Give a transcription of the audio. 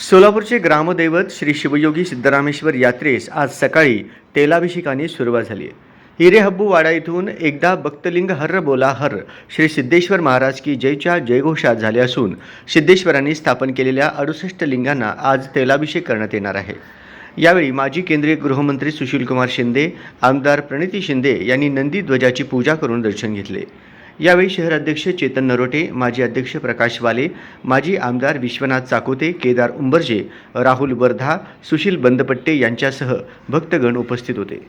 सोलापूरचे ग्रामदैवत श्री शिवयोगी सिद्धरामेश्वर यात्रेस आज सकाळी तेलाभिषेकाने सुरुवात झाली हिरेहब्बू वाडा इथून एकदा भक्तलिंग हर्र बोला हर. श्री सिद्धेश्वर महाराज की जयच्या जयघोषात झाले असून सिद्धेश्वरांनी स्थापन केलेल्या अडुसष्ट लिंगांना आज तेलाभिषेक करण्यात येणार आहे. यावेळी माजी केंद्रीय गृहमंत्री सुशीलकुमार शिंदे आमदार प्रणिती शिंदे यांनी नंदी ध्वजाची पूजा करून दर्शन घेतले. यावेळी शहर अध्यक्ष चेतन नरोटे माजी अध्यक्ष प्रकाश वाले माजी आमदार विश्वनाथ चाकोते केदार उंबरजे राहुल वर्धा सुशील बंदपट्टे यांच्यासह भक्तगण उपस्थित होते.